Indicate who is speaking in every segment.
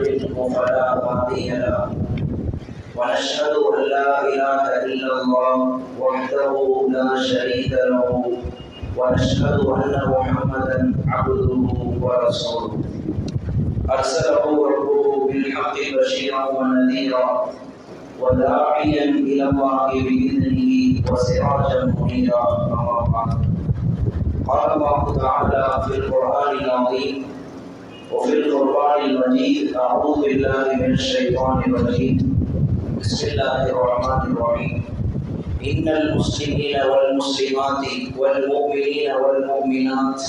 Speaker 1: يضلله فلا هادي له ونشهد أن لا إله إلا الله وحده لا شريك له. ونشهد أن محمدا عبده ورسوله. أرسله ربه بالحق بشيرا ونذيرا وداعيا إلى الله بإذنه وسراجا منيرا. أما بعد. قال الله تعالى في القرآن العظيم وفي القرآن المجيد أعوذ بالله من الشيطان الرجيم. بسم الله الرحمن الرحيم. إن المسلمين والمسلمات والمؤمنين والمؤمنات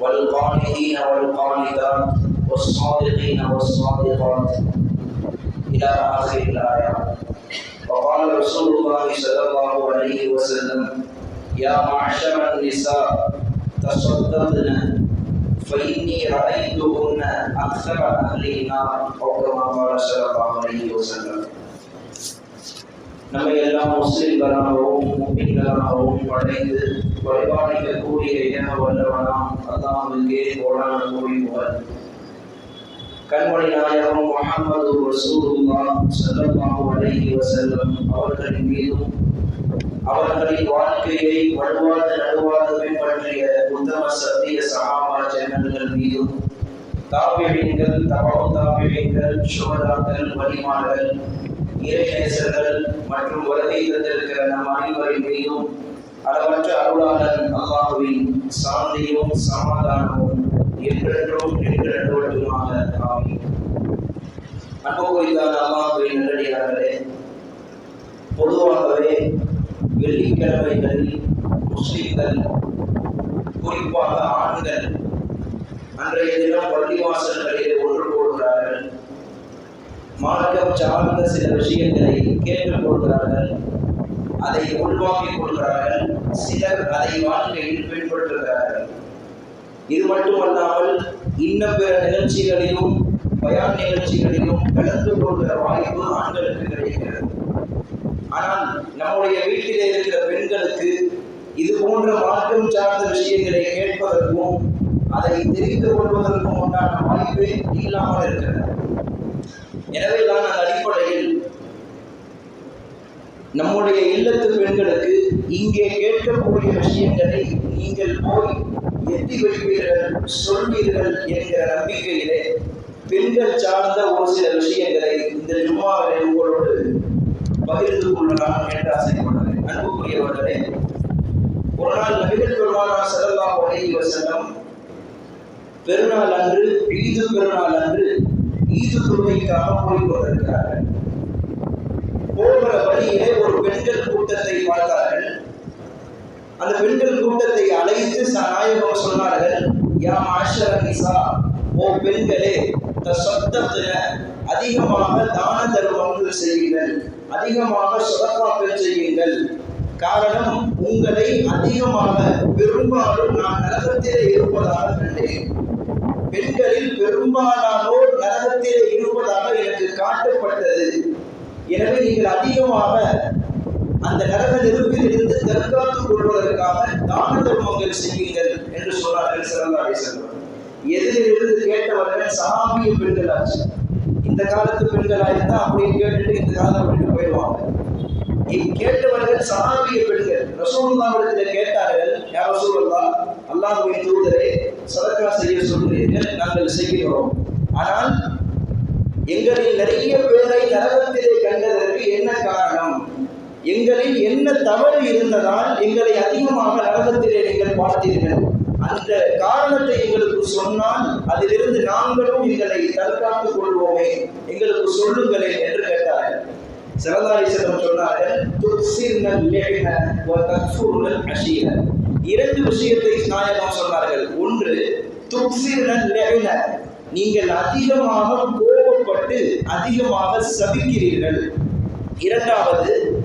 Speaker 1: والقانتين والقانتات والصادقين والصادقات إلى آخر الآية. وقال رسول الله صلى الله عليه وسلم يا معشر النساء تصدقن فإني رأيتهن أكثر أهل النار أو كما قال صلى الله عليه وسلم நம்ம எல்லாம் முஸ்லிம்களாகவும் முப்பின்களாகவும் படைந்து பரிபாலிக்கக்கூடிய இன வல்லவனாம் அல்லாஹுக்கே கோடான கூறி புகழ் கண்மணி நாயகம் முகமது ரசூலுல்லா ஸல்லல்லாஹு அலைஹி வஸல்லம் அவர்களின் மீதும் அவர்களின் வாழ்க்கையை வலுவாத நடுவாதமே பற்றிய உத்தம சத்திய சகாமா ஜனங்கள் மீதும் தாபியங்கள் தபாவு தாபியங்கள் சுகதாக்கள் வழிமார்கள் இறைநேசர்கள் மற்றும் வருகை தந்திருக்கிற நம் அனைவரின் மீதும் அளவற்ற அருளாளன் அல்லாஹுவின் சாந்தியும் சமாதானமும் என்றென்றும் நின்றென்றோட்டுமாக ஆமி அன்பு குறித்தான அல்லாஹுவின் நல்லடியார்களே பொதுவாகவே வெள்ளிக்கிழமைகளில் முஸ்லிம்கள் குறிப்பாக ஆண்கள் அன்றைய தினம் பள்ளிவாசல்களில் ஒன்று கூடுகிறார்கள் மார்க்கம் சார்ந்த சில விஷயங்களை கேட்டுக் கொள்கிறார்கள் அதை உள்வாங்கிக் கொள்கிறார்கள். சிலர் அதை வாழ்க்கையில் பின்பற்றுகிறார்கள். இது மட்டுமல்லாமல் இன்னும் பிற நிகழ்ச்சிகளிலும் பயான் நிகழ்ச்சிகளிலும் கலந்து கொள்கிற வாய்ப்பு ஆண்களுக்கு கிடைக்கிறது. ஆனால் நம்முடைய வீட்டிலே இருக்கிற பெண்களுக்கு இது போன்ற மாற்றம் சார்ந்த விஷயங்களை கேட்பதற்கும் அதை தெரிந்து கொள்வதற்கும் உண்டான வாய்ப்பே இல்லாமல் இருக்கிறது. எனவே தான் அந்த அடிப்படையில் நம்முடைய இல்லத்து பெண்களுக்கு இங்கே கேட்கக்கூடிய விஷயங்களை நீங்கள் போய் எட்டி வைப்பீர்கள் சொல்வீர்கள் என்கிற நம்பிக்கையிலே பெண்கள் சார்ந்த ஒரு சில விஷயங்களை இந்த ஜும்மாவில் உங்களோடு பகிர்ந்து கொள்ளலாம் என்று ஆசைப்படுகிறேன் அன்புக்குரியவர்களே ஒரு நாள் நபிகள் பெருமானா செல்லலாம் உடைய வசனம் பெருநாள் அன்று ஈது பெருநாள் அன்று ஈது தொழுகைக்காக போய் கொண்டிருக்கிறார்கள். போகிற வழியிலே ஒரு பெண்கள் கூட்டத்தை பார்த்தார்கள். அந்த பெண்கள் கூட்டத்தை அழைத்து நாயகம் சொன்னார்கள் யா மாஷர நிசா ஓ பெண்களே சொத்தத்துல அதிகமாக தான தர்மங்கள் செய்யுங்கள். அதிகமாக சதக்காக்கள் செய்யுங்கள் காரணம் உங்களை அதிகமாக பெரும்பாலும் நான் நரகத்திலே இருப்பதாக கண்டேன். பெண்களில் பெரும்பாலானோர் நரகத்திலே இருப்பதாக எனக்கு காட்டப்பட்டது. எனவே நீங்கள் அதிகமாக அந்த நரக நெருப்பில் இருந்து தற்காத்துக் கொள்வதற்காக தான தர்மங்கள் செய்யுங்கள் என்று சொன்னார்கள் சிறந்தாடி செல்வம் எதிரிலிருந்து கேட்டவர்கள் சகாமிய பெண்கள் ஆச்சு இந்த காலத்து பெண்களா இருந்தா அப்படின்னு கேட்டுட்டு இந்த காலம் பெண்கள் போயிடுவாங்க. கேட்டவர்கள் சகாபிய பெண்கள் ரசூல்லாவிடத்தில் கேட்டார்கள் யார் ரசூல்லா அல்லாஹுடைய தூதரே சதக்கா செய்ய சொல்கிறீர்கள் நாங்கள் செய்கிறோம். ஆனால் எங்களில் நிறைய பேரை நரகத்திலே கண்டதற்கு என்ன காரணம்? எங்களில் என்ன தவறு இருந்ததால் எங்களை அதிகமாக நரகத்திலே நீங்கள் பார்த்தீர்கள் அந்த காரணத்தை எங்களுக்கு சொன்னால் அதிலிருந்து நாங்களும் எங்களை தற்காத்துக் கொள்வோம். எங்களுக்கு சொல்லுங்களேன் என்று கேட்டார்கள். சிறந்தாரி சொன்னார்கள் இரண்டு விஷயத்தை நாயகம் சொன்னார்கள். ஒன்று நீங்கள் அதிகமாக கோபப்பட்டு அதிகமாக சபிக்கிறீர்கள். இரண்டாவது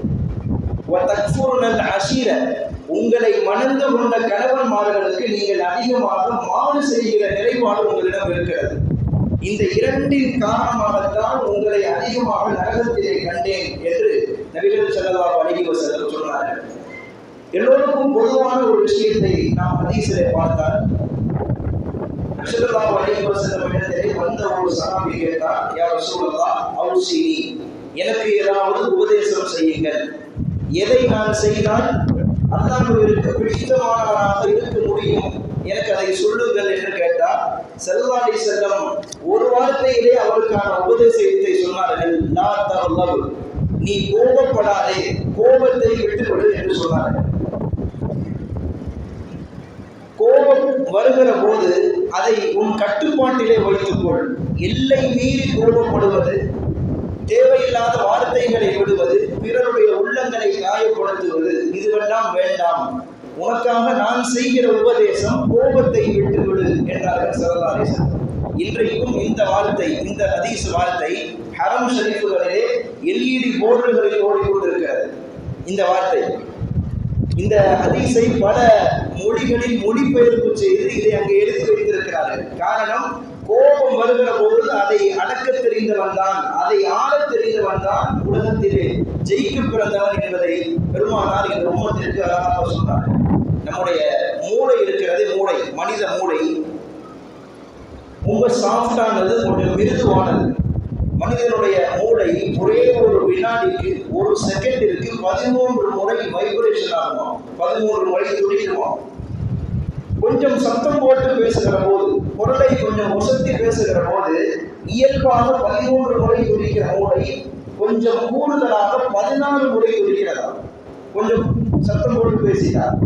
Speaker 1: உங்களை மணந்து கொண்ட கணவன்மார்களுக்கு நீங்கள் அதிகமாக மாறு செய்கிற நிலைப்பாடு உங்களிடம் இருக்கிறது. இந்த இரண்டின் காரணமாகத்தான் உங்களை அதிகமாக நரகத்திலே கண்டேன் என்று நபிகள் செல்லவா வணிக வசலம் சொன்னார்கள். எல்லோருக்கும் பொதுவான ஒரு விஷயத்தை நாம் அதிகசிலே பார்த்தால் ஸல்லல்லாஹு அலைஹி வஸல்லம் இடத்திலே வந்த ஒரு சஹாபி கேட்டார் யா ரசூலல்லாஹ் அவுசினி எனக்கு ஏதாவது உபதேசம் செய்யுங்கள். எதை நான் செய்தால் அல்லாஹ்விற்கு பிடித்தமானவராக இருக்க முடியும்? எனக்கு அதை சொல்லுங்கள் என்று கேட்டார். செல்வாடி செல்லம் ஒரு வார்த்தையிலே அவருக்கான உபதேசத்தை சொன்னார்கள் நான் நீ கோபப்படாதே கோபத்தை விட்டுவிடு என்று சொன்னார்கள். கோபம் வருகிற போது அதை உன் கட்டுப்பாட்டிலே வைத்துக்கொள். எல்லை மீறி கோபப்படுவது தேவையில்லாத வார்த்தைகளை விடுவது பிறருடைய உள்ளங்களை காயப்படுத்துவது இதுவெல்லாம் வேண்டாம். உனக்காக நான் செய்கிற உபதேசம் கோபத்தை விட்டுவிடு என்றார்கள் சரதாரேசன் இன்றைக்கும் இந்த வார்த்தை இந்த ஹதீஸ் வார்த்தை ஹரம் ஷரீஃபுகளிலே எல்இடி போர்டுகளில் ஓடிக்கொண்டிருக்கிறது. இந்த வார்த்தை இந்த ஹதீஸை பல மொழிகளில் மொழிபெயர்ப்பு செய்து இதை அங்கே எடுத்து வைத்திருக்கிறார்கள். காரணம் கோபம் வருகிற போது அதை அடக்க தெரிந்தவன் தான் அதை ஆள தெரிந்தவன் தான் உலகத்திலே ஜெயிக்க பிறந்தவன் என்பதை பெருமானார் இந்த உம்மத்திற்கு அழகாக சொன்னார் நம்முடைய மூளை இருக்கிறது மூளை மனித மூளை. ரொம்ப சாஃப்டானது கொஞ்சம் மிருதுவானது. மனிதனுடைய மூளை ஒரே ஒரு வினாடிக்கு ஒரு செகண்டிற்கு பதிமூன்று முறை வைப்ரேஷன் ஆகுமா பதிமூன்று முறை துடிக்குமா? கொஞ்சம் சத்தம் போட்டு பேசுகிற போது குரலை கொஞ்சம் உசத்தி பேசுகிற போது இயல்பாக பதிமூன்று முறை துடிக்கிற மூளை கொஞ்சம் கூடுதலாக பதினாலு முறை துடிக்கிறதா? கொஞ்சம் சத்தம் போட்டு பேசினார்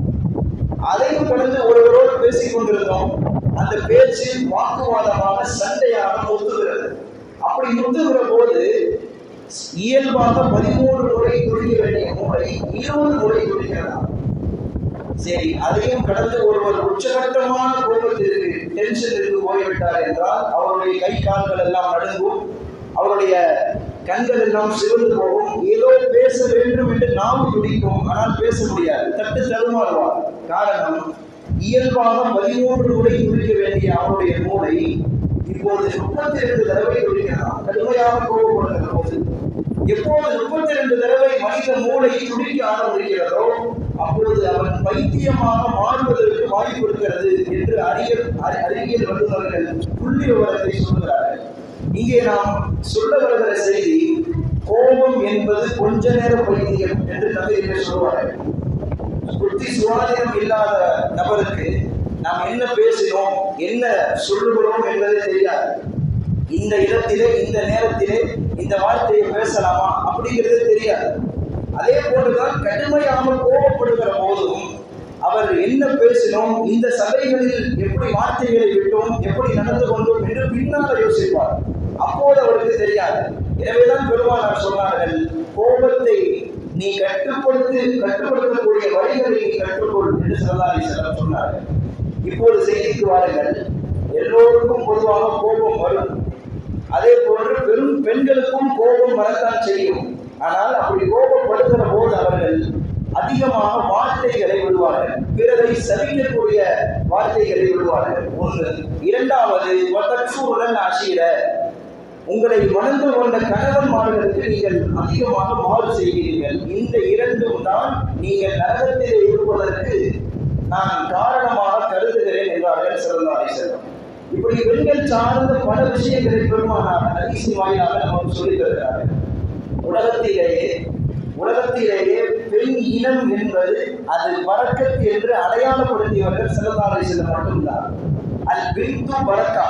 Speaker 1: அதையும் கடந்து ஒருவரோடு பேசிக் கொண்டிருந்தோம் அந்த பேச்சு வாக்குவாதமாக சண்டையாக முத்துகிறது அப்படி முத்துகிற போது இயல்பாக பதிமூன்று முறை துடிக்க வேண்டிய மூளை இருபது முறை துடிக்கிறதா சரி அதையும் கடந்து ஒருவர் உச்சகட்டமான கோபத்திற்கு டென்ஷனிற்கு போய்விட்டார் என்றால் அவருடைய கை கால்கள் எல்லாம் நடுங்கும். அவருடைய கண்கள் எல்லாம் சிவந்து போகும். ஏதோ பேச வேண்டும் என்று நாம் துடிக்கும் ஆனால் பேச முடியாது. தட்டு தருமாறுவார் காரணம் இயல்பாக பதிமூன்று முறை துடிக்க வேண்டிய அவருடைய மூளை இப்போது முப்பத்தி ரெண்டு தடவை துடிக்கலாம். கடுமையாக கோபப்படுகிற போது எப்போது முப்பத்தி ரெண்டு தடவை மனித மூளை துடிக்க ஆரம்பிக்கிறதோ அப்பொழுது அவன் பைத்தியமாக மாறுவதற்கு வாய்ப்பு இருக்கிறது என்று அறிய அறி- அறிவியல் வல்லுநர்கள் புள்ளி விவரத்தை சொல்கிறார்கள் இங்கே நாம் சொல்ல வருகிற செய்தி கோபம் என்பது கொஞ்ச நேர பைத்தியம் என்று தமிழில் சொல்வார்கள். புத்தி சுவாதீனம் இல்லாத நபருக்கு நாம் என்ன பேசினோம் என்ன சொல்லுகிறோம் என்பதே தெரியாது. இந்த இடத்திலே இந்த நேரத்திலே இந்த வார்த்தையை பேசலாமா அப்படிங்கிறது தெரியாது. அதே போன்றுதான் கடுமையாக கோபப்படுகிற போதும் அவர் என்ன பேசினோம் இந்த சபைகளில் எப்படி வார்த்தைகளை விட்டோம் எப்படி நடந்து கொண்டோம் என்று பின்னால் யோசிப்பார். அப்போது அவருக்கு தெரியாது. எனவேதான் பெருமானார் சொன்னார்கள் கோபத்தை நீ கட்டுப்படுத்தி கட்டுப்படுத்தக்கூடிய வழிகளை நீ கற்றுக்கொள் என்று சல்லாரி செல்லம் சொன்னார்கள். இப்போது செய்திக்கு வாருங்கள். எல்லோருக்கும் பொதுவாக கோபம் வரும். அதே போன்று பெரும் பெண்களுக்கும் கோபம் வரத்தான் செய்யும். ஆனால் அப்படி கோபப்படுகிற போது அவர்கள் அதிகமாக வார்த்தைகளை விடுவார்கள். பிறரை சபிக்கக்கூடிய வார்த்தைகளை விடுவார்கள். ஒன்று இரண்டாவது வதற்சூருடன் ஆசிர உங்களை மணந்து கொண்ட கணவன்மார்களுக்கு நீங்கள் அதிகமாக மாறு செய்கிறீர்கள். இந்த இரண்டும் தான் நீங்கள் நரகத்திலே இருப்பதற்கு நான் காரணமாக கருதுகிறேன் என்றார்கள் சிறந்தாரை செல்வம் இப்படி பெண்கள் சார்ந்த பல விஷயங்களை பெருமானார் ஹதீஸின் வாயிலாக நமக்கு சொல்லித் தருகிறார்கள். உலகத்திலேயே உலகத்திலேயே பெண் இனம் என்பது அது வரக்கத்து என்று அடையாளப்படுத்தியவர்கள் சிறந்தாரை செல்ல மட்டும்தான். அது பிந்து பறக்கா.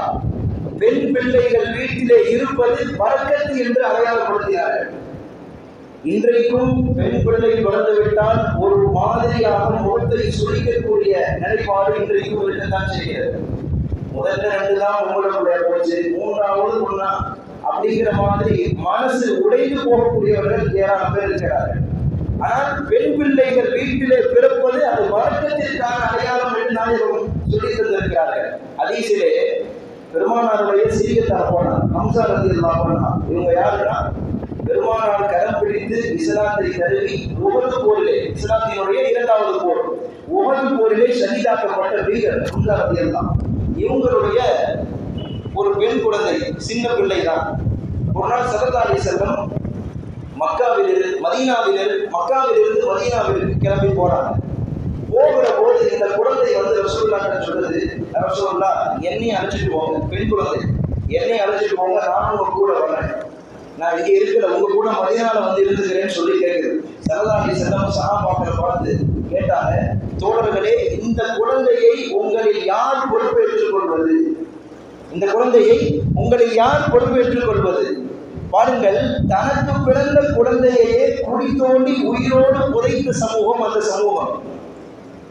Speaker 1: பெண் பிள்ளைகள் வீட்டிலே இருப்பது பறக்கத்து என்று அடையாளப்படுத்தினார்கள். இன்றைக்கும் பெண் பிள்ளை பிறந்து விட்டால் ஒரு மாதிரியாக முகத்தை சுழிக்கக்கூடிய நிலைப்பாடு இன்றைக்கும் இருக்கத்தான் செய்கிறது முதல்ல ரெண்டு தான் உங்களுடைய போச்சு. மூன்றாவது ஒன்னா அப்படிங்கிற மாதிரி மனசு உடைந்து போகக்கூடியவர்கள் ஏராளம் பேர் இருக்கிறார்கள். ஆனால் பெண் பிள்ளைகள் வீட்டிலே பிறப்பது அது வழக்கத்திற்கான அடையாளம் என்று நாயகம் சொல்லி தந்திருக்கிறார்கள். அதீசிலே பெருமானாருடைய சிறிய தரப்பானார் ஹம்சா ரதி பண்ணா இவங்க யாருன்னா பெருமானார் கரம் பிடித்து இஸ்லாத்தை தருவி உகது போரிலே இஸ்லாத்தினுடைய இரண்டாவது போர் உகது போரிலே ஷஹீதாக்கப்பட்ட வீரர் ஹம்சா ரதி இவங்களுடைய ஒரு பெண் குழந்தை சின்ன பிள்ளை தான் ஒரு நாள் சரதாரி செல்வம் மக்காவிலிருந்து மதீனாவிலிருந்து மக்காவிலிருந்து மதீனாவிற்கு கிளம்பி போறாங்க. போகிற போது இந்த குழந்தை வந்து ரசூல்லாட்ட சொல்லுது ரசூல்லா என்னையும் அழைச்சிட்டு போங்க பெண் குழந்தை. என்னையும் அழைச்சிட்டு போங்க நானும் உங்க கூட வரேன் நான் இங்கே இருக்கிற உங்க கூட மதியனால வந்து இருந்துக்கிறேன்னு சொல்லி கேட்குது சரதாண்டி செல்லம் சகாபாக்கள் பார்த்து கேட்டாங்க தோழர்களே இந்த குழந்தையை உங்களில் யார் பொறுப்பேற்றுக் கொள்வது? இந்த குழந்தையை உங்களில் யார் பொறுப்பேற்றுக் கொள்வது? பாருங்கள் தனக்கு பிறந்த குழந்தையையே குடி தோண்டி உயிரோடு புதைத்த சமூகம் அந்த சமூகம்.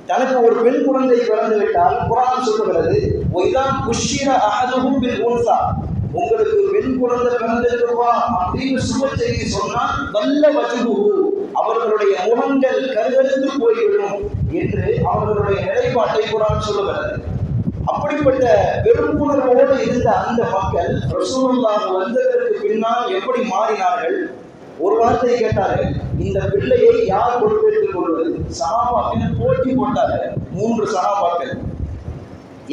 Speaker 1: தனக்கு ஒரு பெண் குழந்தை பிறந்து விட்டால் குரான் சொல்லுகிறது ஒய்தான் குஷிர அகதுகும் பின் உன்சா. உங்களுக்கு பெண் குழந்தை பிறந்திருக்குவா அப்படின்னு சுப செய்தி சொன்னால் நல்ல வஜுகு அவர்களுடைய முகங்கள் கருகருத்து போய்விடும் என்று அவர்களுடைய நிலைப்பாட்டை குரான் சொல்லுகிறது. அப்படிப்பட்ட வெறுப்புணர்வோடு இருந்த அந்த மக்கள் ரசூலுல்லாஹ் வந்ததற்கு பின்னால் எப்படி மாறினார்கள்? ஒரு வார்த்தை கேட்டார்கள் இந்த பிள்ளையை யார் பொறுப்பேற்றுக் கொள்வது? சகாபாக்கள் போட்டி போட்டார்கள் மூன்று சகாபாக்கள்.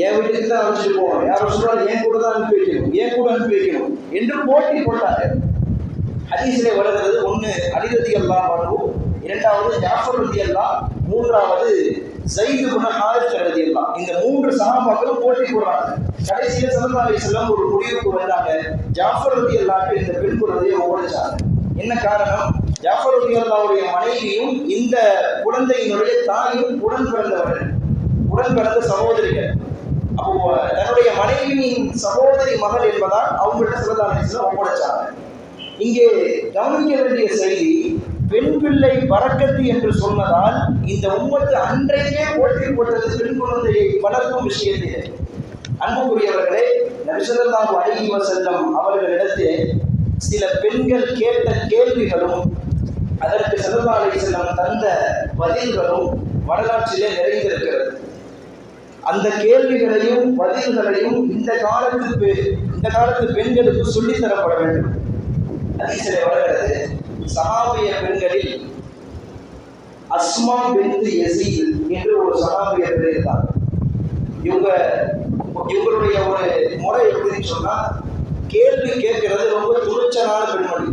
Speaker 1: என் வீட்டுக்கு தான் அழைச்சிட்டு போகணும். யாரும் சொல்றாரு என் கூட தான் அனுப்பி வைக்கணும். என் கூட அனுப்பி வைக்கணும். என்று போட்டி போட்டார்கள் ஹதீஸிலே வருகிறது ஒன்று அலிரதி அல்லா மனு இரண்டாவது ஜாஃபர் ரதி அல்லா மூன்றாவது ஜெயிது குண ஹாரிஸ் ரதி அல்லா இந்த மூன்று சகாபாக்களும் போட்டி போடுறாங்க. கடைசியில சல்லா அலி செல்லம் ஒரு முடிவுக்கு வந்தாங்க. ஜாஃபர் ரதி அல்லாக்கு இந்த பெண் குழந்தையை ஓடிச்சாங்க என்ன காரணம்? ஜாஃபருடைய மனைவியும் இந்த குழந்தையினுடைய தாயும் உடன் பிறந்தவர்கள் உடன் பிறந்த சகோதரிகள். அப்போ தன்னுடைய மனைவியின் சகோதரி மகள் என்பதால் அவங்கள்ட்ட சல்லா ஒப்படைச்சாங்க. இங்கே கவனிக்க வேண்டிய செய்தி பெண் பிள்ளை பறக்கத்து என்று சொன்னதால் இந்த உம்மத்து அன்றையே ஓட்டி போட்டது பெண் குழந்தையை வளர்க்கும் விஷயத்தில். அன்புக்குரியவர்களே நபிசல்லாஹு அலைஹி வஸல்லம் அவர்களிடத்தில் சில பெண்கள் கேட்ட கேள்விகளும் அதற்கு சிவபாலை செல்லம் தந்த பதில்களும் வரலாற்றிலே நிறைந்திருக்கிறது. அந்த கேள்விகளையும் பதில்களையும் இந்த காலத்து இந்த காலத்து பெண்களுக்கு சொல்லித் தரப்பட வேண்டும். ஹதீஸிலே வருகிறது சகாபிய பெண்களில் அஸ்மா பின்து எசீல் என்று ஒரு சகாபிய பெண் இருந்தாங்க இவங்க இவங்களுடைய ஒரு முறை எப்படின்னு சொன்னா கேள்வி கேட்கறது ரொம்ப துணிச்சலான பெண்மணி.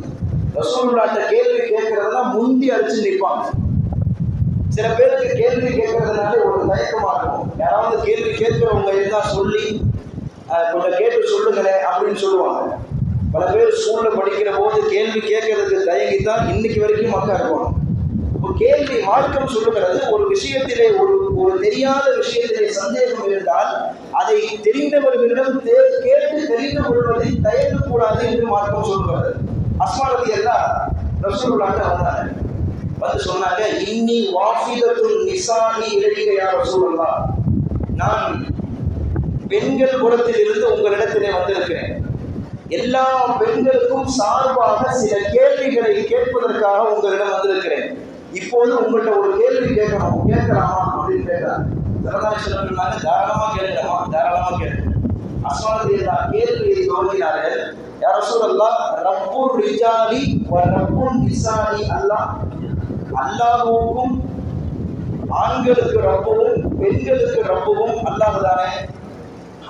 Speaker 1: ரசோல்லாட்ட கேள்வி கேட்கறதுனா முந்தி அடிச்சு நிற்பாங்க சில பேருக்கு கேள்வி கேட்கறதுனாலே ஒரு தயக்கமா இருக்கும். யாராவது கேள்வி கேட்கிறவங்க இருந்தா சொல்லி கொஞ்சம் கேட்டு சொல்லுங்களேன் அப்படின்னு சொல்லுவாங்க. பல பேர் ஸ்கூல்ல படிக்கிற போது கேள்வி கேட்கறதுக்கு தயங்கித்தான் இன்னைக்கு வரைக்கும் மக்கள் இருப்பாங்க இப்போ கேள்வி மார்க்கம் சொல்லுகிறது ஒரு விஷயத்திலே ஒரு ஒரு தெரியாத விஷயத்திலே சந்தேகம் இருந்தால் அதை தெரிந்தவர்களிடம் கேட்டு தெரிந்து கொள்வதை தயங்கக்கூடாது என்று மார்க்கம் சொல்கிறது. அஸ்மாரதி எல்லாம் ரசூலுல்லாட்ட வந்தாங்க வந்து சொன்னாங்க இன்னி வாஃபிதத்துல் நிசானி இலடிக யா ரசூலுல்லா நான் பெண்கள் குலத்தில் இருந்து உங்களிடத்திலே வந்திருக்கிறேன். எல்லா பெண்களுக்கும் சார்பாக சில கேள்விகளை கேட்பதற்காக உங்களிடம் வந்திருக்கிறேன். இப்போது உங்கள்கிட்ட ஒரு கேள்வி கேட்கணும். கேட்கலாமா அப்படின்னு கேட்கிறார் சரதாசனம் தாராளமா கேட்கலாமா தாராளமா கேட்கணும் அஸ்வானதி கேள்வியை துவங்கினார்கள் யார சொல்லலாம் ரப்பு ரிஜாலி ரப்பு நிசானி அல்லாஹ். அல்லாஹ்வுக்கும் ஆண்களுக்கு ரப்புவும் பெண்களுக்கு ரப்புவும் அல்லாஹ் தானே.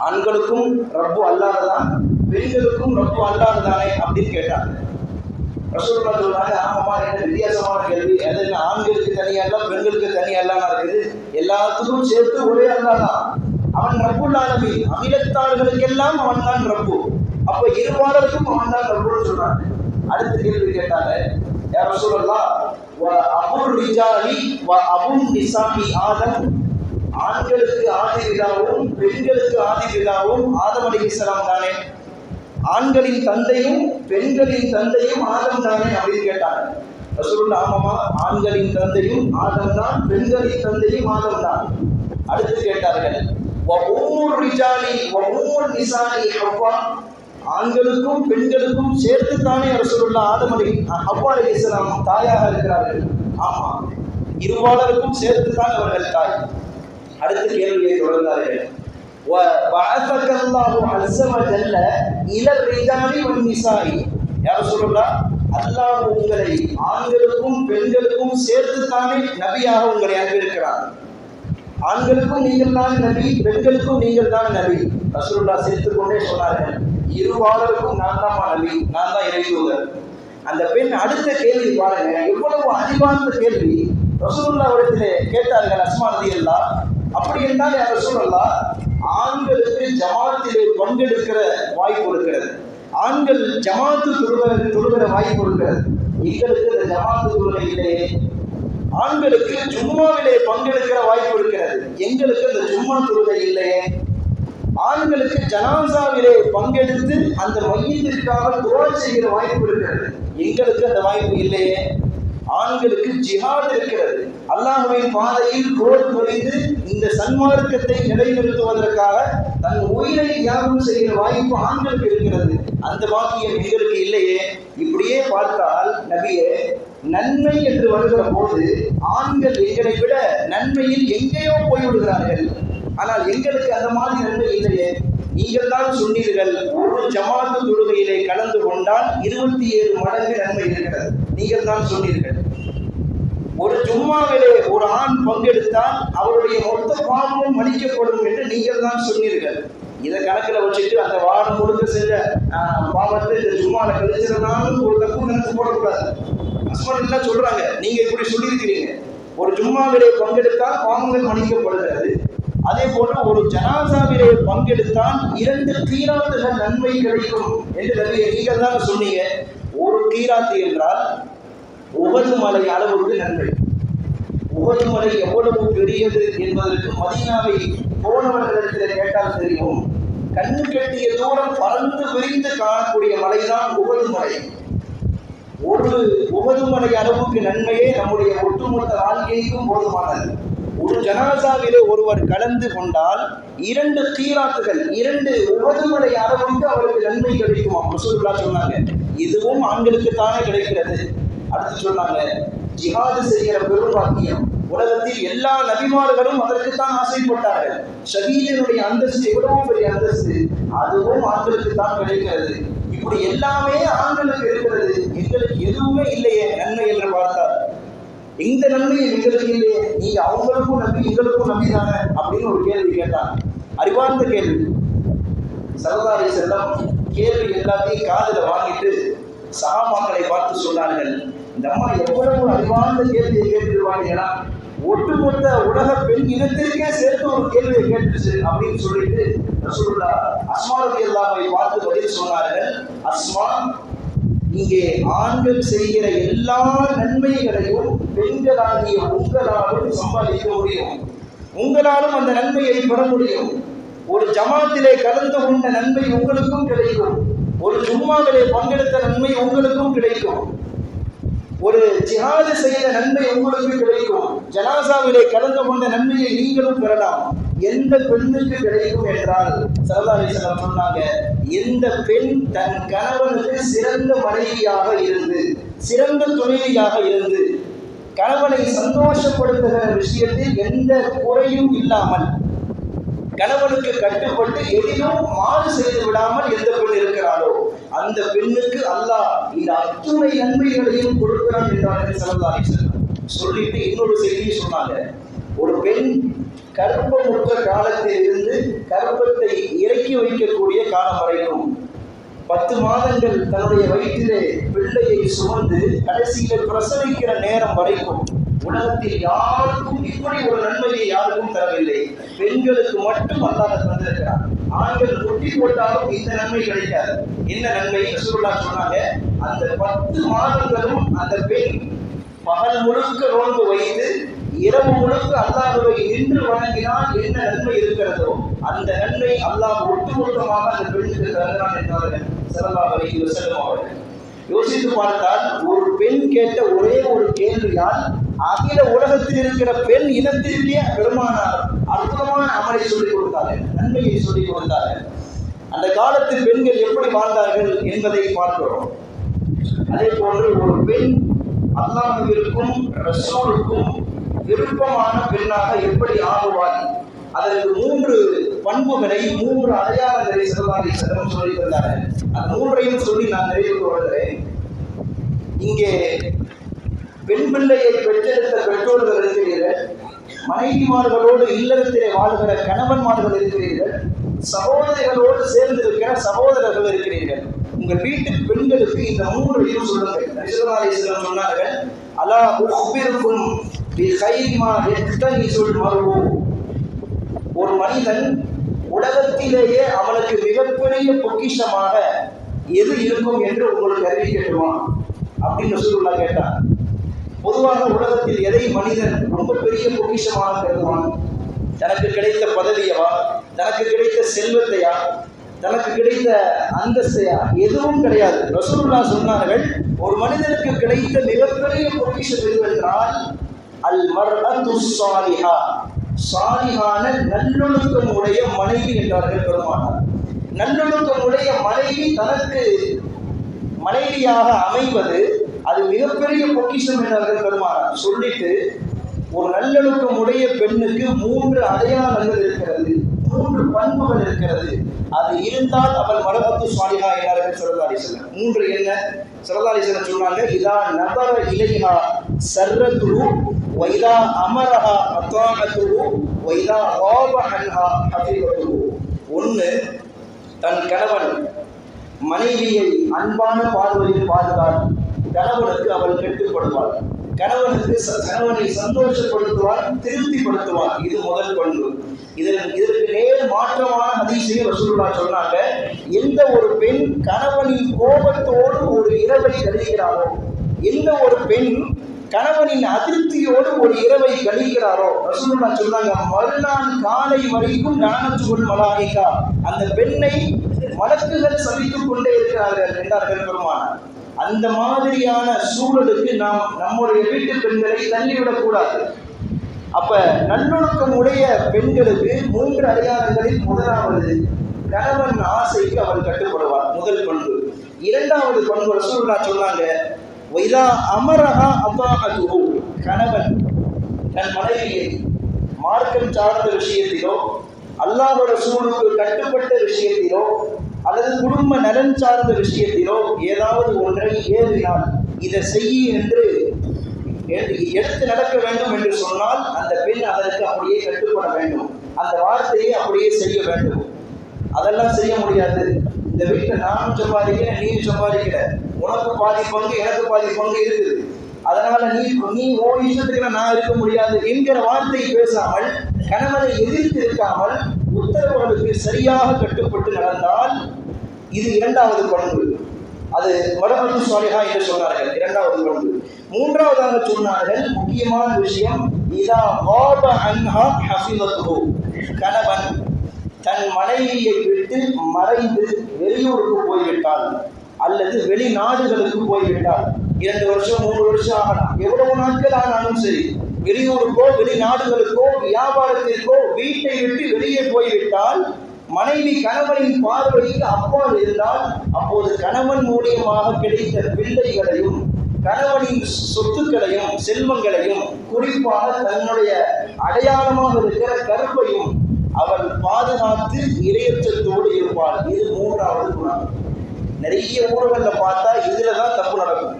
Speaker 1: ஆண்களுக்கும் ரப்பு அல்லாஹ் தான் பெண்களுக்கும் ரப்பு அல்லாஹ் தானே அப்படின்னு கேட்டாங்க ரசூலுல்லா சொல்றாங்க ஆமாமா என்ன வித்தியாசமான கேள்வி. அது என்ன ஆண்களுக்கு தனியா இல்ல பெண்களுக்கு தனியா அல்லாம இருக்குது? எல்லாத்துக்கும் சேர்த்து ஒரே அல்லாஹ் தான் அவன் ரப்புல் ஆலமி அகிலத்தார்களுக்கெல்லாம் அவன் தான் ரப்பு. அப்ப இருபாலருக்கும் அவன் தான் ரப்புன்னு சொல்றாங்க. அடுத்த கேள்வி கேட்டாங்க யார் சொல்லலாம் அபுல் அபுர் ரிஜாலி வ நிசாமி ஆதம். ஆண்களுக்கு ஆதி விழாவும் பெண்களுக்கு ஆதி விழாவும் ஆதம் இஸ்லாம் தானே? ஆண்களின் தந்தையும் பெண்களின் தந்தையும் ஆதம் தானே அப்படின்னு கேட்டாங்க. ரசூலுல்லாஹ் ஆமாமா ஆண்களின் தந்தையும் ஆதம் தான் பெண்களின் தந்தையும் ஆதம் தான். அடுத்து கேட்டார்கள் ஆண்களுக்கும் பெண்களுக்கும் சேர்த்து தானே ரசூலுல்லாஹ் ஆதம் அலை ஹவ்வா தாயாக இருக்கிறார்கள். ஆமா இருபாலருக்கும் சேர்த்து தான் அவர்கள் தாய். அடுத்த கேள்வியை தொடர்ந்தார்கள் وبعثك الله عز وجل الى الرجال والنساء யார் சொல்றா அல்லாஹ் உங்களை ஆண்களுக்கும் பெண்களுக்கும் சேர்த்து தானே நபியாக உங்களை அனுப்பியிருக்கிறார் ஆண்களுக்கும் நீங்கள் தான் நபி பெண்களுக்கும் நீங்கள் தான் நபி ரசூலுல்லா சேர்த்து கொண்டே சொன்னார்கள் இருவாளருக்கும் நான் தான் நபி நான் தான் இறை தூதர் அந்த பெண் அடுத்த கேள்வி பாருங்க எவ்வளவு அறிவார்ந்த கேள்வி ரசூலுல்லாவிடத்திலே கேட்டார்கள் அஸ்மா ரலியல்லாஹ் அப்படி என்றால் யார் ரசூலுல்லாஹ் ஆண்களுக்கு ஜமாத்திலே பங்கெடுக்கிற வாய்ப்பு இருக்கிறது. ஆண்கள் ஜமாத்து துருவ துருவிற வாய்ப்பு இருக்கிறது. எங்களுக்கு இந்த ஜமாத்து தொழுகை இல்லை ஆண்களுக்கு ஜும்மாவிலே பங்கெடுக்கிற வாய்ப்பு இருக்கிறது. எங்களுக்கு இந்த ஜும்மா தொழுகை இல்லையே. ஆண்களுக்கு ஜனாசாவிலே பங்கெடுத்து அந்த மையத்திற்காக துவா செய்கிற வாய்ப்பு இருக்கிறது. எங்களுக்கு அந்த வாய்ப்பு இல்லையே. ஆண்களுக்கு ஜிஹாத் இருக்கிறது. அல்லாஹுவின் பாதையில் கோல் புரிந்து இந்த சன்மார்க்கத்தை நிலைநிறுத்துவதற்காக தன் உயிரை தியாகம் செய்கிற வாய்ப்பு ஆண்களுக்கு இருக்கிறது. அந்த பாக்கியம் எங்களுக்கு இல்லையே. இப்படியே பார்த்தால் நபியே நன்மை என்று வருகிற போது ஆண்கள் எங்களை விட நன்மையில் எங்கேயோ போய்விடுகிறார்கள். ஆனால் எங்களுக்கு அந்த மாதிரி நன்மை இல்லையே. நீங்கள் தான் சொன்னீர்கள் ஒரு ஜமாத்து தொழுகையிலே கலந்து கொண்டால் இருபத்தி ஏழு மடங்கு நன்மை இருக்கிறது. நீங்கள் தான் சொன்னீர்கள். ஒரு ஜும்மாவிலே ஒரு ஆண் பங்கெடுத்தால் அவருடைய மொத்த பாவமும் மன்னிக்கப்படும் என்று நீங்கள் தான் சொன்னீர்கள். இதை கணக்கில் வச்சுட்டு அந்த வாரம் முழுக்க செஞ்ச பாவத்தை இந்த ஜும்மால கழிச்சிருந்தாலும் ஒரு தப்பு கணக்கு போடக்கூடாது. அஸ்மன் எல்லாம் சொல்றாங்க? நீங்க இப்படி சொல்லியிருக்கிறீங்க. ஒரு ஜும்மாவிலே பங்கெடுத்தால் பாவங்கள் மன்னிக்கப்படுகிறது. அதே போல ஒரு ஜனாசாவிலே பங்கெடுத்தால் இரண்டு கீராத்துகள் நன்மை கிடைக்கும் என்று நீங்கள் தான் சொன்னீங்க. ஒரு கீராத்து என்றால் உகது மலை அளவுக்கு நன்மை. உகது மலை எவ்வளவு பெரியது என்பதற்கு மதீனாவை போனவர்களிடத்தில் கேட்டால் தெரியும். கண்ணு கட்டிய தூரம் பறந்து விரிந்து காணக்கூடிய மலைதான் உகது மலை. ஒரு உகது மலை அளவுக்கு நன்மையே நம்முடைய ஒட்டுமொத்த வாழ்க்கைக்கும் போதுமானது. ஒரு ஜனாசாவிலே ஒருவர் கலந்து கொண்டால் இரண்டு தீராத்துகள் இரண்டு உபதுமலை அளவுக்கு அவருக்கு நன்மை கிடைக்குமா சொன்னாங்க இதுவும் ஆண்களுக்கு தானே கிடைக்கிறது. அடுத்து சொன்னாங்க ஜிஹாது செய்கிற பெரும்பாக்கியம் உலகத்தில் எல்லா நபிமார்களும் அதற்குத்தான் ஆசைப்பட்டார்கள். ஷகீதனுடைய அந்தஸ்து எவ்வளவு பெரிய அந்தஸ்து அதுவும் ஆண்களுக்கு தான் கிடைக்கிறது. இப்படி எல்லாமே ஆண்களுக்கு இருக்கிறது எங்களுக்கு எதுவுமே இல்லையே நன்மை என்று பார்த்தார் இந்த நன்மை எங்களுக்கு இல்லையே நீங்க அவங்களுக்கும் நம்பி எங்களுக்கும் நம்பி தானே அப்படின்னு ஒரு கேள்வி கேட்டான் அறிவார்ந்த கேள்வி. சரதாரி செல்லம் கேள்வி எல்லாத்தையும் காதுல வாங்கிட்டு சகாபாக்களை பார்த்து சொன்னார்கள். இந்த அம்மா எவ்வளவு அறிவார்ந்த கேள்வியை கேட்டுருவாங்கன்னா ஒட்டுமொத்த உலக பெண் இனத்திற்கே சேர்த்து ஒரு கேள்வியை கேட்டுச்சு அப்படின்னு சொல்லிட்டு ரசூலுல்லா அஸ்மாரதி ரலியல்லாஹை பார்த்து பதில் சொன்னார்கள். அஸ்மா இங்கே ஆண்கள் செய்கிற எல்லா நன்மைகளையும் பெண்களாகிய உங்களாலும் சம்பாதிக்க முடியும். உங்களாலும் அந்த நன்மையை பெற முடியும். ஒரு ஜமாத்திலே கலந்து கொண்ட நன்மை உங்களுக்கும் கிடைக்கும். ஒரு ஜும்மாவிலே பங்கெடுத்த நன்மை உங்களுக்கும் கிடைக்கும். ஒரு ஜிஹாது செய்த நன்மை உங்களுக்கு கிடைக்கும். ஜனாசாவிலே கலந்து கொண்ட நன்மையை நீங்களும் பெறலாம். எந்த பெண்ணுக்கு கிடைக்கும் என்றால் சரதாரிசனம் சொன்னாங்க எந்த பெண் தன் கணவனுக்கு சிறந்த மனைவியாக இருந்து சிறந்த துணைவியாக இருந்து கணவனை சந்தோஷப்படுத்துகிற விஷயத்தில் எந்த குறையும் இல்லாமல் கணவனுக்கு கட்டுப்பட்டு எதிலும் மாறு செய்து விடாமல் எந்த பெண் இருக்கிறாளோ அந்த பெண்ணுக்கு அல்லாஹ் இந்த அத்துணை நன்மைகளையும் கொடுக்கிறான் என்றார்கள் சல்லல்லாஹு சொல்லிட்டு இன்னொரு செய்தியை சொன்னாங்க. ஒரு பெண் கர்ப்பமுற்ற காலத்தில் இருந்து கர்ப்பத்தை இறக்கி வைக்கக்கூடிய காலம் வரைக்கும் பத்து மாதங்கள் தன்னுடைய வயிற்றிலே பிள்ளையை சுமந்து கடைசியில பிரசவிக்கிற நேரம் வரைக்கும் உலகத்தில் யாருக்கும் இப்படி ஒரு நன்மையை யாருக்கும் தரவில்லை. பெண்களுக்கு மட்டும் அல்லாத தந்திருக்கிறார் ஆண்கள் ஒட்டி போட்டாலும் இந்த நன்மை கிடைக்காது. என்ன நன்மை? ரசூலுல்லா சொன்னாங்க அந்த பத்து மாதங்களும் அந்த பெண் பகல் முழுக்க நோன்பு வைத்து இரவு முழுக்க அல்லாஹுவை நின்று வணங்கினால் என்ன நன்மை இருக்கிறதோ அந்த நன்மை அல்லாஹ் ஒட்டுமொத்தமாக அந்த பெண்ணுக்கு தருகிறான் என்றார்கள் சிறப்பாக வைத்து செல்லும் அவர்கள். யோசித்து பார்த்தால் ஒரு பெண் கேட்ட ஒரே ஒரு கேள்வியால் அகில உலகத்தில் இருக்கிற பெண் இனத்திற்கே பெருமானார் அற்புதமான அமலை சொல்லிக் கொடுத்தாரு நன்மையை சொல்லிக் கொடுத்தாரு அந்த காலத்தில் பெண்கள் எப்படி வாழ்ந்தார்கள் என்பதை பார்க்கிறோம். அதே போன்று ஒரு பெண் அல்லாஹுவிற்கும் ரசூலுக்கும் விருப்பமான பெண்ணாக எப்படி ஆகுவார் அதற்கு மூன்று பண்புகளை மூன்று அடையாளங்களை சிறுவாரி சிறம் சொல்லி தந்தார்கள் அந்த மூன்றையும் சொல்லி நான் நிறைவு வருகிறேன் இங்கே பெண் பிள்ளையை பெற்றெடுத்த பெற்றோர்கள் இருக்கிறீர்கள். மனைவிமார்களோடு இல்லறத்திலே வாழ்கிற கணவன்மார்கள் இருக்கிறீர்கள். சகோதரிகளோடு சேர்ந்து இருக்கிற சகோதரர்கள் இருக்கிறீர்கள். உங்கள் வீட்டு பெண்களுக்கு இந்த மூன்றையும் சொல்லுங்கள். சொன்னார்கள் அலா உஹ்பிருக்கும் பிஹைரிமா எத்தனிசுல் மருவு. ஒரு மனிதன் உலகத்திலேயே அவனுக்கு மிகப்பெரிய பொக்கிஷமாக எது இருக்கும் என்று உங்களுக்கு அறிவிக்கட்டுமா? அப்படின்னு ரசூலுல்லா கேட்டான். பொதுவாக உலகத்தில் எதை மனிதன் ரொம்ப பெரிய பொக்கிஷமாக கருதுவான்? தனக்கு கிடைத்த பதவியவா? தனக்கு கிடைத்த செல்வத்தையா? தனக்கு கிடைத்த அந்தஸ்தையா? எதுவும் கிடையாது. ரசூல்லா சொன்னார்கள் ஒரு மனிதனுக்கு கிடைத்த மிகப்பெரிய பொக்கிஷம் எதுவென்றால் அல் மர்அத்து சாலிஹா சாலிஹான நல்லொழுக்கம் உடைய மனைவி என்றார்கள் பெருமானார். நல்லொழுக்கம் உடைய மனைவி தனக்கு மனைவியாக அமைவது அது மிகப்பெரிய பொக்கிஷம் என்றார்கள் பெருமானார் சொல்லிட்டு ஒரு நல்லொழுக்கம் உடைய பெண்ணுக்கு மூன்று அடையாளங்கள் இருக்கிறது மூன்று பண்புகள் இருக்கிறது. அது இருந்தால் அவள் மரபத்து சுவாலிகா என்றார்கள் சிறதாரிசன் மூன்று என்ன? சிறதாரிசன் சொன்னாங்க இதா நபர இலையா சர்ரத்துரு வைதா அமரஹா அத்தானத்துரு வைதா ஆப அன்ஹா ஹஃபிவத்துரு ஒன்று தன் கணவன் மனைவியை அன்பான பார்வையில் பார்த்தால் கணவனுக்கு அவள் கெட்டுப்படுவாள். கணவனுக்கு கணவனை சந்தோஷப்படுத்துவார் திருப்திப்படுத்துவார் இது முதல் பண்பு. இதற்கு இதற்கு நேர் மாற்றமான அதிசய ரசூலுல்லா சொன்னாங்க. எந்த ஒரு பெண் கணவனின் கோபத்தோடு ஒரு இரவை கழிக்கிறாரோ எந்த ஒரு பெண் கணவனின் அதிருப்தியோடு ஒரு இரவை கழிக்கிறாரோ ரசூலுல்லா சொன்னாங்க மறுநாள் காலை வரைக்கும் ஞானச்சுவல் மலாகிக்கா அந்த பெண்ணை வழக்குகள் சந்தித்துக் கொண்டே இருக்கிறார்கள் என்றார்கள் பெருமானார். அந்த மாதிரியான சூழலுக்கு நாம் நம்முடைய வீட்டு பெண்களை தள்ளிவிடக்கூடாது அப்ப நல்லொழுக்கம் உடைய பெண்களுக்கு மூன்று அடையாளங்களில் முதலாவது கணவன் ஆசைக்கு அவள் கட்டுப்படுவார் முதல் பண்பு. இரண்டாவது பண்பு ரசூலுல்லா சொன்னாங்க வைதா அமரஹா அல்லாஹு கணவன் தன் மனைவியை மார்க்கம் சார்ந்த விஷயத்திலோ அல்லாஹ் ரசூலுக்கு கட்டுப்பட்ட விஷயத்திலோ அல்லது குடும்ப நலன் சார்ந்த விஷயத்திலோ ஏதாவது ஒன்றை ஏறினால் இதை செய்யி என்று எடுத்து நடக்க வேண்டும் என்று சொன்னால் அந்த பெண் அதற்கு அப்படியே கட்டுப்பட வேண்டும். அந்த வார்த்தையை அப்படியே செய்ய வேண்டும். அதெல்லாம் செய்ய முடியாது. இந்த வீட்டில் நானும் சம்பாதிக்கிறேன் நீயும் சம்பாதிக்கிற. உனக்கு பாதி பங்கு எனக்கு பாதி பங்கு இருக்குது. அதனால நீ நீ ஓ இஷ்டத்துக்கு நான் இருக்க முடியாது என்கிற வார்த்தை பேசாமல் கணவனை எதிர்த்து இருக்காமல் உத்தரவுகளுக்கு சரியாக கட்டுப்பட்டு நடந்தால் இது இரண்டாவது பண்பு அது மரபணு சுவாலிகா என்று சொன்னார்கள். இரண்டாவது பண்பு மூன்றாவதாக சொன்னார்கள் முக்கியமான விஷயம் இதா வாப அன்ஹா ஹஃபிலத்துஹு கணவன் தன் மனைவியை விட்டு மறைந்து வெளியூருக்கு போய்விட்டால் அல்லது வெளிநாடுகளுக்கு போய்விட்டால் இரண்டு வருஷம் மூணு வருஷம் ஆகலாம். எவ்வளவு நாட்கள் ஆனாலும் சரி வெளியூருக்கோ வெளிநாடுகளுக்கோ வியாபாரத்திற்கோ வீட்டை விட்டு வெளியே போய்விட்டால் மனைவி கணவனின் பார்வைக்கு அப்பால் இருந்தால் அப்போது கணவன் மூலியமாக கிடைத்த பிள்ளைகளையும் கணவனின் சொத்துக்களையும் செல்வங்களையும் குறிப்பாக தன்னுடைய அடையாளமாக இருக்கிற கருப்பையும் அவள் பாதுகாத்து இரையற்றத்தோடு இருப்பாள். இது மூன்றாவது குணம். நிறைய ஊர்களில் பார்த்தா இதுல தான் தப்பு நடக்கும்.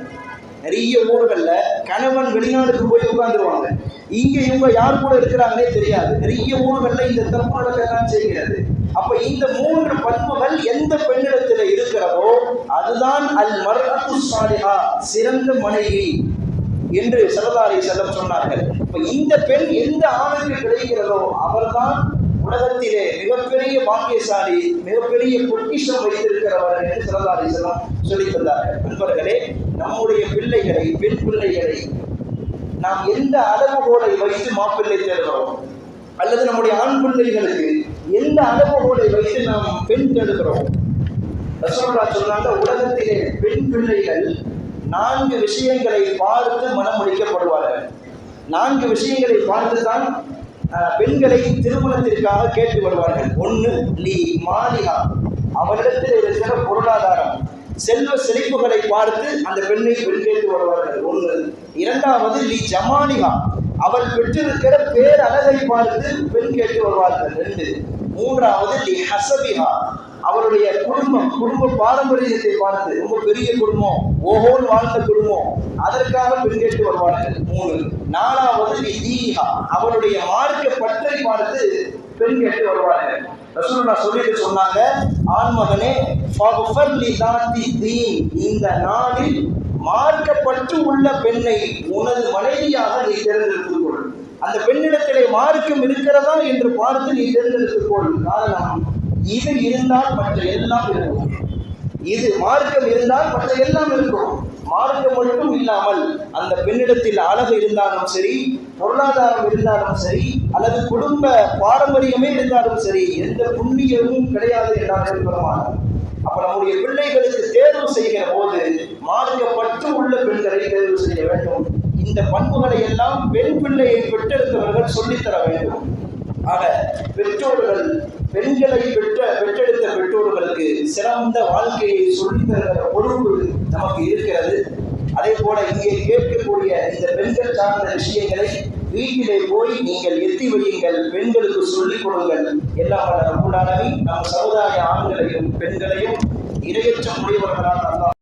Speaker 1: நிறைய ஊர்களில் கணவன் வெளிநாட்டுக்கு போய் உட்கார்ந்துருவாங்க. இங்க இவங்க யார் கூட இருக்கிறாங்களே தெரியாது. நிறைய ஊர்கள்ல இந்த தப்பு நடக்கத்தான் செய்கிறது அப்ப இந்த மூன்று பண்புகள் எந்த பெண்ணிடத்துல இருக்கிறதோ அதுதான் அல் மர்அத்து சாலிஹா சிறந்த மனைவி என்று சரதாரி செல்லம் சொன்னார்கள். இப்ப இந்த பெண் எந்த ஆணுக்கு கிடைக்கிறதோ அவர்தான் உலகத்திலே மிகப்பெரிய பாக்கியசாலி மிகப்பெரிய பொக்கிஷம் வைத்திருக்கிறவர் என்று சரதாரி செல்லம் சொல்லி தந்தார்கள். நண்பர்களே நம்முடைய பிள்ளைகளை பெண் பிள்ளைகளை நாம் எந்த அளவுகோலை வைத்து மாப்பிள்ளை தேடுகிறோம்? அல்லது நம்முடைய ஆண் பிள்ளைகளுக்கு எந்த அளவுகோலை வைத்து நாம் பெண் தேடுகிறோம்? ரசோல்லா சொன்னாங்க உலகத்திலே பெண் பிள்ளைகள் நான்கு விஷயங்களை பார்த்து மனம் முடிக்கப்படுவார்கள். நான்கு விஷயங்களை பார்த்து தான் பெண்களை திருமணத்திற்காக கேட்டு வருவார்கள். ஒன்று நீ மாலிகா. அவரிடத்தில் இருக்கிற பொருளாதாரம். செல்வ செழிப்புகளை பார்த்து அந்த பெண்ணை பெண் கேட்டு வருவார்கள். ஒன்று. இரண்டாவது லீ ஜமானிகா. அவள் பெற்றிருக்கிற பேரழகை பார்த்து பெண் கேட்டு வருவார்கள். ரெண்டு. மூன்றாவது லி ஹசபிஹா அவருடைய குடும்பம் குடும்ப பாரம்பரியத்தை பார்த்து ரொம்ப பெரிய குடும்பம் ஓஹோல் வாழ்ந்த குடும்பம் அதற்காக பெண் கேட்டு வருவார்கள். மூணு நாலாவது லி அவருடைய மார்க்க பற்றை பார்த்து பெண் கேட்டு வருவாங்க ரசூலுல்லா சொல்லிட்டு சொன்னாங்க ஆண்மகனே ஃபஃபர் லி தாத்தி தீன். இந்த நாளில் மார்க்கப்பட்டு உள்ள பெண்ணை உனது மனைவியாக நீ தேர்ந்தெடுத்துக் கொள். அந்த பெண்ணிடத்திலே மார்க்கம் இருக்கிறதா என்று பார்த்து நீ தேர்ந்தெடுத்துக் கொள். காரணம் இது இருந்தால் மற்ற எல்லாம் இருக்கும். இது மார்க்கம் இருந்தால் மற்ற எல்லாம் இருக்கும். மார்க்கம் மட்டும் இல்லாமல் அந்த பெண்ணிடத்தில் அழகு இருந்தாலும் சரி பொருளாதாரம் இருந்தாலும் சரி அல்லது குடும்ப பாரம்பரியமே இருந்தாலும் சரி எந்த புண்ணியமும் கிடையாது என்றார்கள் பெருமானார். அப்ப நம்முடைய பிள்ளைகளுக்கு தேர்வு செய்கிற போது மார்க்கப்பட்டு உள்ள பெண்களை தேர்வு செய்ய வேண்டும். இந்த பண்புகளை எல்லாம் பெண் பிள்ளையை பெற்றெடுத்தவர்கள் சொல்லித்தர வேண்டும். ஆக பெற்றோர்கள் பெண்களை பெற்ற பெற்றெடுத்த பெற்றோர்களுக்கு சிறந்த வாழ்க்கையை சொல்லித்தர பொறுப்பு நமக்கு இருக்கிறது. அதே போல இங்கே கேட்கக்கூடிய இந்த பெண்கள் சார்ந்த விஷயங்களை வீட்டிலே போய் நீங்கள் எத்தி வையுங்கள் பெண்களுக்கு சொல்லிக் கொடுங்கள். எல்லாம் வல்ல ரப்புல் நம் சமுதாய ஆண்களையும் பெண்களையும் இரையற்ற முடியவர்களால் அல்லாஹ்